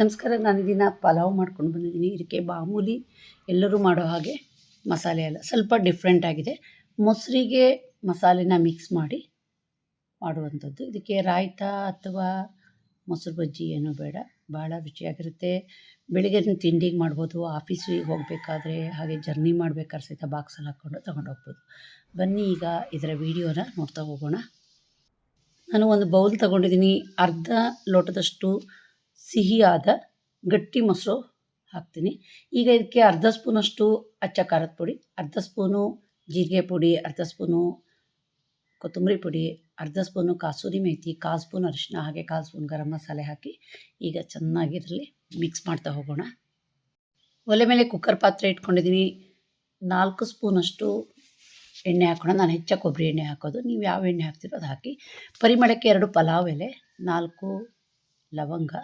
ನಮಸ್ಕಾರ, ನಾನು ಇದನ್ನ ಪಲಾವ್ ಮಾಡ್ಕೊಂಡು ಬಂದಿದ್ದೀನಿ. ಇದಕ್ಕೆ ಮಾಮೂಲಿ ಎಲ್ಲರೂ ಮಾಡೋ ಹಾಗೆ ಮಸಾಲೆ ಎಲ್ಲ ಸ್ವಲ್ಪ ಡಿಫ್ರೆಂಟ್ ಆಗಿದೆ. ಮೊಸರಿಗೆ ಮಸಾಲೆನ ಮಿಕ್ಸ್ ಮಾಡಿ ಮಾಡುವಂಥದ್ದು. ಇದಕ್ಕೆ ರಾಯ್ತ ಅಥವಾ ಮೊಸರು ಬಜ್ಜಿ ಏನೂ ಬೇಡ. ಭಾಳ ರುಚಿಯಾಗಿರುತ್ತೆ. ಬೆಳಿಗ್ಗೆ ತಿಂಡಿಗೆ ಮಾಡ್ಬೋದು. ಆಫೀಸಿಗೆ ಹೋಗಬೇಕಾದ್ರೆ ಹಾಗೆ ಜರ್ನಿ ಮಾಡ್ಬೇಕಾದ್ರೆ ಸಹಿತ ಬಾಕ್ಸಲ್ಲಿ ಹಾಕ್ಕೊಂಡು ತಗೊಂಡು ಹೋಗ್ಬೋದು. ಬನ್ನಿ ಈಗ ಇದರ ವೀಡಿಯೋನ ನೋಡ್ತಾ ಹೋಗೋಣ. ನಾನು ಒಂದು ಬೌಲ್ ತಗೊಂಡಿದ್ದೀನಿ. ಅರ್ಧ ಲೋಟದಷ್ಟು ಸಿಹಿಯಾದ ಗಟ್ಟಿ ಮೊಸರು ಹಾಕ್ತೀನಿ. ಈಗ ಇದಕ್ಕೆ ಅರ್ಧ ಸ್ಪೂನಷ್ಟು ಅಚ್ಚ ಖಾರದ ಪುಡಿ, ಅರ್ಧ ಸ್ಪೂನು ಜೀರಿಗೆ ಪುಡಿ, ಅರ್ಧ ಸ್ಪೂನು ಕೊತ್ತಂಬರಿ ಪುಡಿ, ಅರ್ಧ ಸ್ಪೂನು ಕಾಸೂರಿ ಮೇತಿ, ಕಾಲು ಸ್ಪೂನ್ ಅರಿಶಿನ ಹಾಗೆ ಕಾಲು ಸ್ಪೂನ್ ಗರಂ ಮಸಾಲೆ ಹಾಕಿ ಈಗ ಚೆನ್ನಾಗಿ ಇದರಲ್ಲಿ ಮಿಕ್ಸ್ ಮಾಡ್ತಾ ಹೋಗೋಣ. ಒಲೆ ಮೇಲೆ ಕುಕ್ಕರ್ ಪಾತ್ರೆ ಇಟ್ಕೊಂಡಿದ್ದೀನಿ. ನಾಲ್ಕು ಸ್ಪೂನಷ್ಟು ಎಣ್ಣೆ ಹಾಕೋಣ. ನಾನು ಹೆಚ್ಚ ಕೊಬ್ಬರಿ ಎಣ್ಣೆ ಹಾಕೋದು. ನೀವು ಯಾವ ಎಣ್ಣೆ ಹಾಕ್ತೀರೋ ಅದು ಹಾಕಿ. ಪರಿಮಳಕ್ಕೆ ಎರಡು ಪಲಾವ್ ಎಲೆ, ನಾಲ್ಕು ಲವಂಗ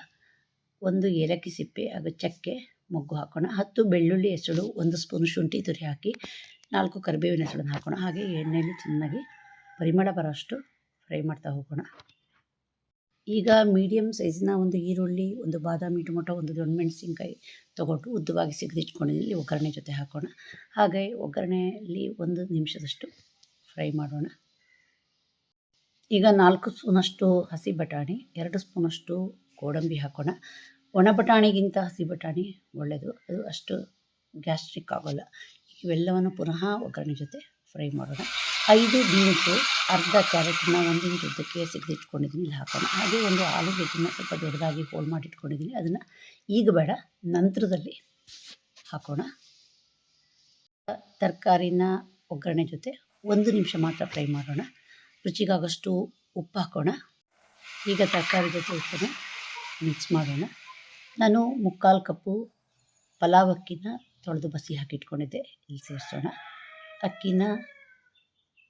ಒಂದು ಏಲಕ್ಕಿ ಸಿಪ್ಪೆ ಹಾಗೂ ಚಕ್ಕೆ, ಮೊಗ್ಗು ಹಾಕೋಣ. ಹತ್ತು ಬೆಳ್ಳುಳ್ಳಿ ಹೆಸಳು, ಒಂದು ಸ್ಪೂನ್ ಶುಂಠಿ ತುರಿ ಹಾಕಿ, ನಾಲ್ಕು ಕರಿಬೇವಿನ ಹೆಸಳನ್ನು ಹಾಕೋಣ. ಹಾಗೆ ಎಣ್ಣೆಯಲ್ಲಿ ಚೆನ್ನಾಗಿ ಪರಿಮಳ ಬರೋಷ್ಟು ಫ್ರೈ ಮಾಡ್ತಾ ಹೋಗೋಣ. ಈಗ ಮೀಡಿಯಮ್ ಸೈಜಿನ ಒಂದು ಈರುಳ್ಳಿ, ಒಂದು ಬಾದಾಮಿ ಟೊಮೊಟೊ, ಒಂದು ದೊಣ್ಣೆ ಮೆಣಸಿನ್ಕಾಯಿ ತೊಗೊಂಡು ಉದ್ದವಾಗಿ ಸಿಗದಿಟ್ಕೊಂಡಿದ್ದೀನಿ ಒಗ್ಗರಣೆ ಜೊತೆ ಹಾಕೋಣ. ಹಾಗೆ ಒಗ್ಗರಣೆಯಲ್ಲಿ ಒಂದು ನಿಮಿಷದಷ್ಟು ಫ್ರೈ ಮಾಡೋಣ. ಈಗ ನಾಲ್ಕು ಸ್ಪೂನಷ್ಟು ಹಸಿ ಬಟಾಣಿ, ಎರಡು ಸ್ಪೂನಷ್ಟು ಗೋಡಂಬಿ ಹಾಕೋಣ. ಒಣ ಬಟಾಣಿಗಿಂತ ಹಸಿ ಬಟಾಣಿ ಒಳ್ಳೆಯದು ಅದು ಅಷ್ಟು ಗ್ಯಾಸ್ಟ್ರಿಕ್ ಆಗೋಲ್ಲ. ಇವೆಲ್ಲವನ್ನು ಪುನಃ ಒಗ್ಗರಣೆ ಜೊತೆ ಫ್ರೈ ಮಾಡೋಣ. ಐದು ಬೀನ್ಸು ಅರ್ಧ ಕ್ಯಾರೆಟನ್ನ ಒಂದು ಇಂಚ್ ಉದ್ದಕ್ಕೆ ಸಿಗದಿಟ್ಕೊಂಡಿದ್ದೀನಿ ಇಲ್ಲಿ ಹಾಕೋಣ. ಹಾಗೆ ಒಂದು ಆಲೂಗೆಡ್ಡೆನ ಸ್ವಲ್ಪ ದೊಡ್ಡದಾಗಿ ಹೋಲ್ ಮಾಡಿ ಇಟ್ಕೊಂಡಿದ್ದೀನಿ ಅದನ್ನು ಈಗ ಬೇಡ, ನಂತರದಲ್ಲಿ ಹಾಕೋಣ. ತರಕಾರಿನ ಒಗ್ಗರಣೆ ಜೊತೆ ಒಂದು ನಿಮಿಷ ಮಾತ್ರ ಫ್ರೈ ಮಾಡೋಣ. ರುಚಿಗಾಗಷ್ಟು ಉಪ್ಪು ಹಾಕೋಣ. ಈಗ ತರಕಾರಿ ಜೊತೆ ಉಪ್ಪನ್ನು ಮಿಕ್ಸ್ ಮಾಡೋಣ. ನಾನು ಮುಕ್ಕಾಲು ಕಪ್ಪು ಪಲಾವ್ ಅಕ್ಕಿನ ತೊಳೆದು ಬಸಿ ಹಾಕಿಟ್ಕೊಂಡಿದ್ದೆ. ಇಲ್ಲಿ ಸೇರಿಸೋಣ. ಅಕ್ಕಿನ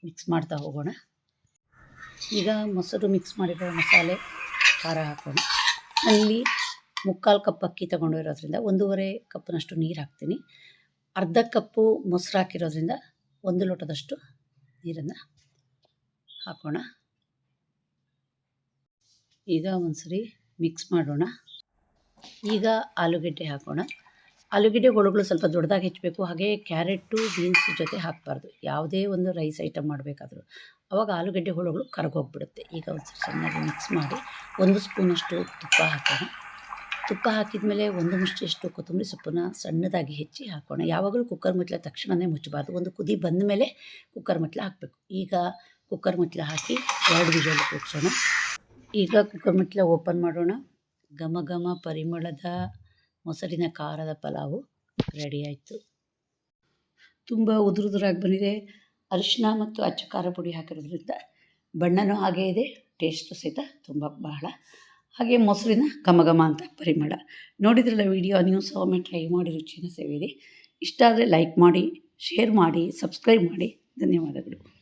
ಮಿಕ್ಸ್ ಮಾಡ್ತಾ ಹೋಗೋಣ. ಈಗ ಮೊಸರು ಮಿಕ್ಸ್ ಮಾಡಿರೋ ಮಸಾಲೆ ಖಾರ ಹಾಕೋಣ. ಅಲ್ಲಿ ಮುಕ್ಕಾಲು ಕಪ್ ಅಕ್ಕಿ ತೊಗೊಂಡಿರೋದ್ರಿಂದ ಒಂದೂವರೆ ಕಪ್ನಷ್ಟು ನೀರು ಹಾಕ್ತೀನಿ. ಅರ್ಧ ಕಪ್ಪು ಮೊಸರು ಹಾಕಿರೋದ್ರಿಂದ ಒಂದು ಲೋಟದಷ್ಟು ನೀರನ್ನು ಹಾಕೋಣ. ಈಗ ಒಂದ್ಸರಿ ಮಿಕ್ಸ್ ಮಾಡೋಣ. ಈಗ ಆಲೂಗೆಡ್ಡೆ ಹಾಕೋಣ. ಆಲೂಗೆಡ್ಡೆ ಹೋಳುಗಳು ಸ್ವಲ್ಪ ದೊಡ್ಡದಾಗಿ ಹೆಚ್ಚಬೇಕು. ಹಾಗೆ ಕ್ಯಾರೆಟು ಬೀನ್ಸ್ ಜೊತೆ ಹಾಕಬಾರ್ದು. ಯಾವುದೇ ಒಂದು ರೈಸ್ ಐಟಮ್ ಮಾಡಬೇಕಾದ್ರೂ. ಅವಾಗ ಆಲೂಗಡ್ಡೆ ಹೋಳುಗಳು ಕರಗೋಗ್ಬಿಡುತ್ತೆ. ಈಗ ಒಂದು ಚೆನ್ನಾಗಿ ಮಿಕ್ಸ್ ಮಾಡಿ ಒಂದು ಸ್ಪೂನಷ್ಟು ತುಪ್ಪ ಹಾಕೋಣ. ತುಪ್ಪ ಹಾಕಿದ ಮೇಲೆ ಒಂದು ಮುಷ್ಟಿಯಷ್ಟು ಕೊತ್ತಂಬರಿ ಸೊಪ್ಪನ್ನ ಸಣ್ಣದಾಗಿ ಹೆಚ್ಚಿ ಹಾಕೋಣ. ಯಾವಾಗಲೂ ಕುಕ್ಕರ್ ಮುಚ್ಚಲ ತಕ್ಷಣವೇ ಮುಚ್ಚಬಾರ್ದು. ಒಂದು ಕುದಿ ಬಂದ ಮೇಲೆ ಕುಕ್ಕರ್ ಮುಚ್ಚಲ ಹಾಕಬೇಕು. ಈಗ ಕುಕ್ಕರ್ ಮುಚ್ಚಲ ಹಾಕಿ ಎರಡು ವಿಜಲ್ ಕೂಗ್ಸೋಣ ಈಗ ಕುಕ್ಕರ್ ಮೆಟ್ಲ ಓಪನ್ ಮಾಡೋಣ. ಘಮ ಘಮ ಪರಿಮಳದ ಮೊಸರಿನ ಖಾರದ ಪಲಾವು ರೆಡಿ ಆಯಿತು. ತುಂಬ ಉದುರುದುರಾಗಿ ಬಂದಿದೆ. ಅರಿಶಿನ ಮತ್ತು ಅಚ್ಚ ಖಾರ ಪುಡಿ ಹಾಕಿರೋದ್ರಿಂದ ಬಣ್ಣನೂ ಹಾಗೇ ಇದೆ ಟೇಸ್ಟು ಸಹಿತ ತುಂಬ ಬಹಳ. ಹಾಗೆ ಮೊಸರಿನ ಘಮ ಅಂತ ಪರಿಮಳ. ನೋಡಿದ್ರಲ್ಲ ವಿಡಿಯೋ, ನೀವು ಸಹ ಟ್ರೈ ಮಾಡಿ ರುಚಿನ ಸೇವಿರಿ. ಇಷ್ಟ ಆದರೆ ಲೈಕ್ ಮಾಡಿ ಶೇರ್ ಮಾಡಿ ಸಬ್ಸ್ಕ್ರೈಬ್ ಮಾಡಿ. ಧನ್ಯವಾದಗಳು.